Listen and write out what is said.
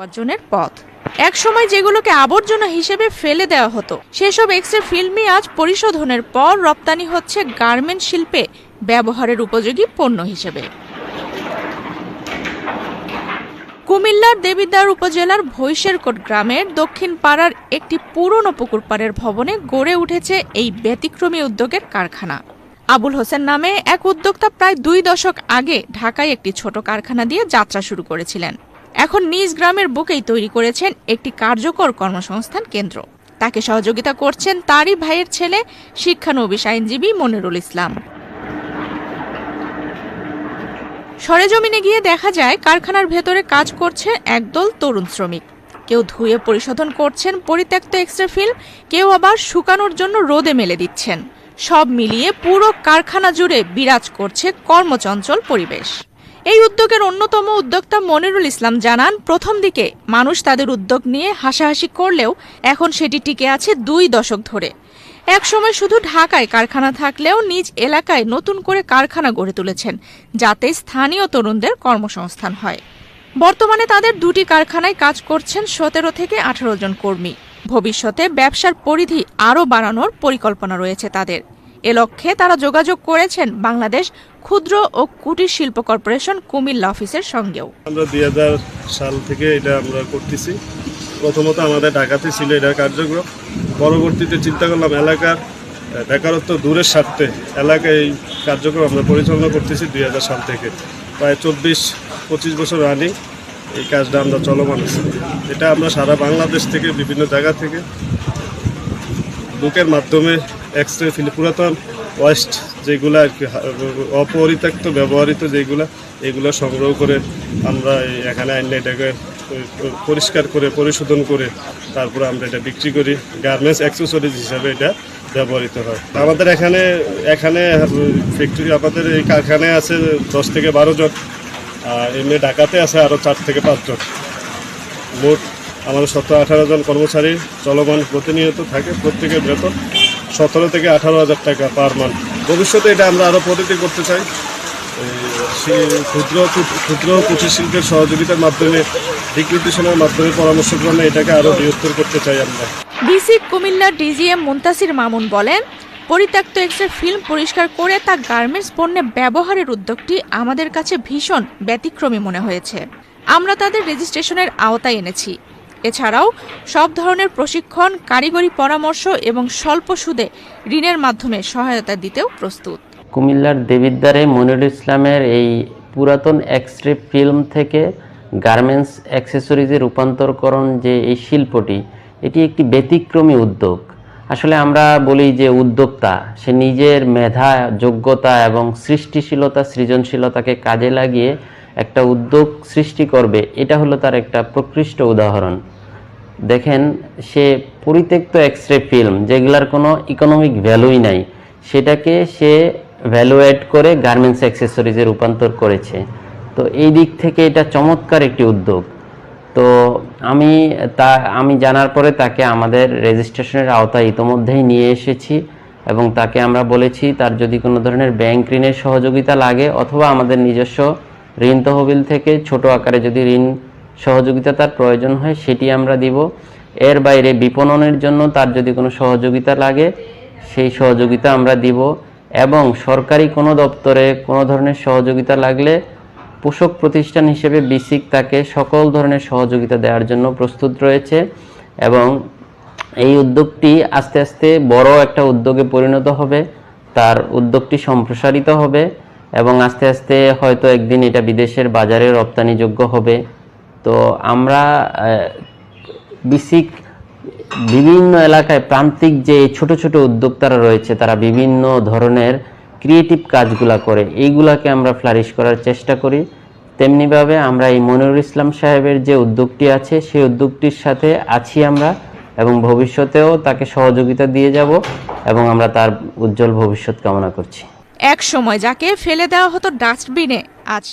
উপার্জনের পথ। একসময় যেগুলোকে আবর্জনা হিসেবে ফেলে দেওয়া হতো, সেসব এক্সরে ফিল্মই আজ পরিশোধনের পর রপ্তানি হচ্ছে গার্মেন্ট শিল্পে ব্যবহারের উপযোগী পণ্য হিসেবে। কুমিল্লার দেবিদ্বার উপজেলার ভৈশেরকোট গ্রামের দক্ষিণ পাড়ার একটি পুরনো পুকুর পাড়ের ভবনে গড়ে উঠেছে এই ব্যতিক্রমী উদ্যোগের কারখানা। আবুল হোসেন নামে এক উদ্যোক্তা প্রায় দুই দশক আগে ঢাকায় একটি ছোট কারখানা দিয়ে যাত্রা শুরু করেছিলেন। এখন নিজ গ্রামের বুকেই তৈরি করেছেন একটি কার্যকর কর্মসংস্থান কেন্দ্র। তাকে সহযোগিতা করছেন তারই ভাইয়ের ছেলে শিক্ষানবিশ আইনজীবী মনিরুল ইসলাম। সরেজমিনে গিয়ে দেখা যায়, কারখানার ভেতরে কাজ করছে একদল তরুণ শ্রমিক। কেউ ধুয়ে পরিশোধন করছেন পরিত্যক্ত এক্সরে ফিল্ম, কেউ আবার শুকানোর জন্য রোদে মেলে দিচ্ছেন। সব মিলিয়ে পুরো কারখানা জুড়ে বিরাজ করছে কর্মচঞ্চল পরিবেশ। এই উদ্যোগের অন্যতম উদ্যোক্তা মনিরুল ইসলাম জানান, প্রথম দিকে মানুষ তাদের উদ্যোগ নিয়ে হাসাহাসি করলেও এখন সেটি টিকে আছে দুই দশক ধরে। একসময় শুধু ঢাকায় কারখানা থাকলেও নিজ এলাকায় নতুন করে কারখানা গড়ে তুলেছেন, যাতে স্থানীয় তরুণদের কর্মসংস্থান হয়। বর্তমানে তাদের দুটি কারখানায় কাজ করছেন সতেরো থেকে আঠারো জন কর্মী। ভবিষ্যতে ব্যবসার পরিধি আরও বাড়ানোর পরিকল্পনা রয়েছে তাদের। এ লক্ষ্যে তারা যোগাযোগ করেছেন বাংলাদেশ ক্ষুদ্র ও কুটির শিল্প কর্পোরেশন কুমিল্লা অফিসের সঙ্গেও। আমরা দুই হাজার সাল থেকে এটা আমরা করতেছি। প্রথমত আমাদের ঢাকাতে ছিল এটার কার্যক্রম। পরবর্তীতে চিন্তা করলাম এলাকার বেকারত্ব দূরের স্বার্থে এলাকায় এই কার্যক্রম আমরা পরিচালনা করতেছি দুই হাজার সাল থেকে। প্রায় চব্বিশ, পঁচিশ বছর রানিং এই কাজটা আমরা চলমান আছে। এটা আমরা সারা বাংলাদেশ থেকে বিভিন্ন জায়গা থেকে বুকের মাধ্যমে এক্স রে ফিল পুরাতন ওয়েস্ট যেগুলো আর কি, অপরিত্যক্ত ব্যবহৃত যেগুলো, এগুলো সংগ্রহ করে আমরা এখানে আনলে এটাকে পরিষ্কার করে, পরিশোধন করে তারপরে আমরা এটা বিক্রি করি। গার্মেন্টস অ্যাক্সেসরিজ হিসাবে এটা ব্যবহৃত হয়। আমাদের এখানে এখানে ফ্যাক্টরি আমাদের এই কারখানায় আছে দশ থেকে বারো জন। আর এমনি ঢাকাতে আছে আরও চার থেকে পাঁচজন মোট আমাদের সতেরো আঠারো জন কর্মচারী চলমান প্রতিনিয়ত থাকে প্রত্যেকের বেতন। সতেরো থেকে আঠারো হাজার টাকা পার মান্থ। ভবিষ্যতে এটা আমরা আরও পদ্ধতি করতে চাই। ক্ষুদ্র ক্ষুদ্র কুটির শিল্পের সহযোগিতার মাধ্যমে ডিক্রিটেশনের মাধ্যমে পরামর্শক্রমে এটাকে আরও বৃহত্তর করতে চাই আমরা। ডিসি কুমিল্লার ডিজিএম মুন্তাসির মামুন বলেন, পরিত্যক্ত এক্সরে ফিল্ম পরিষ্কার করে তা গার্মেন্টস পণ্যে ব্যবহারের উদ্যোগটি আমাদের কাছে ভীষণ ব্যতিক্রমী মনে হয়েছে। আমরা তাদের রেজিস্ট্রেশনের আওতায় এনেছি। এছাড়াও সব ধরনের প্রশিক্ষণ, কারিগরি পরামর্শ এবং স্বল্প সুদে ঋণের মাধ্যমে সহায়তা দিতেও প্রস্তুত। কুমিল্লার দেবিদ্বারে মনিরুল ইসলামের এই পুরাতন এক্সরে ফিল্ম থেকে গার্মেন্টস অ্যাক্সেসরিজে রূপান্তরকরণ যে এই শিল্পটি, এটি একটি ব্যতিক্রমী উদ্যোগ। আসলে আমরা বলি যে উদ্যোক্তা, সে নিজের মেধা, যোগ্যতা এবং সৃষ্টিশীলতা, সৃজনশীলতাকে কাজে লাগিয়ে একটা উদ্যোগ সৃষ্টি করবে, এটা হলো তার একটা প্রকৃষ্ট উদাহরণ। দেখেন, সে পরিত্যক্ত এক্সরে ফিল্ম যেগুলার কোনো ইকোনমিক ভ্যালুই নাই, সেটাকে সে ভ্যালু অ্যাড করে গার্মেন্টস অ্যাক্সেসরিজে রূপান্তর করেছে। তো এই দিক থেকে এটা চমৎকার একটি উদ্যোগ। তো আমি তা, আমি জানার পরে তাকে আমাদের রেজিস্ট্রেশনের আওতায় ইতোমধ্যেই নিয়ে এসেছি এবং তাকে আমরা বলেছি, তার যদি কোনো ধরনের ব্যাংক ঋণের সহযোগিতা লাগে অথবা আমাদের নিজস্ব ঋণ তহবিল থেকে ছোট আকারে যদি ঋণ সহযোগিতা তার প্রয়োজন হয়, সেটি আমরা দিব। এর বাইরে বিপণনের জন্য তার যদি কোনো সহযোগিতা লাগে, সেই সহযোগিতা আমরা দিব এবং সরকারি কোনো দপ্তরে কোনো ধরনের সহযোগিতা লাগলে পোষক প্রতিষ্ঠান হিসেবে বিসিক তাকে সকল ধরনের সহযোগিতা দেওয়ার জন্য প্রস্তুত রয়েছে এবং এই উদ্যোগটি আস্তে আস্তে বড় একটা উদ্যোগে পরিণত হবে, তার উদ্যোগটি সম্প্রসারিত হবে। এবং আস্তে আস্তে হয়তো একদিন এটা বিদেশের বাজারে রপ্তানিযোগ্য হবে। তো আমরা বিসিক বিভিন্ন এলাকায় প্রান্তিক যে ছোট ছোট উদ্যোক্তারা রয়েছে, তারা বিভিন্ন ধরনের ক্রিয়েটিভ কাজগুলা করে, এইগুলাকে আমরা ফ্লারিশ করার চেষ্টা করি। তেমনিভাবে আমরা এই মনিরুল ইসলাম সাহেবের যে উদ্যোগটি আছে, সেই উদ্যোগটির সাথে আছি আমরা এবং ভবিষ্যতেও তাকে সহযোগিতা দিয়ে যাব এবং আমরা তার উজ্জ্বল ভবিষ্যৎ কামনা করছি। এক সময় যাকে ফেলে দেওয়া হতো ডাস্টবিনে আজ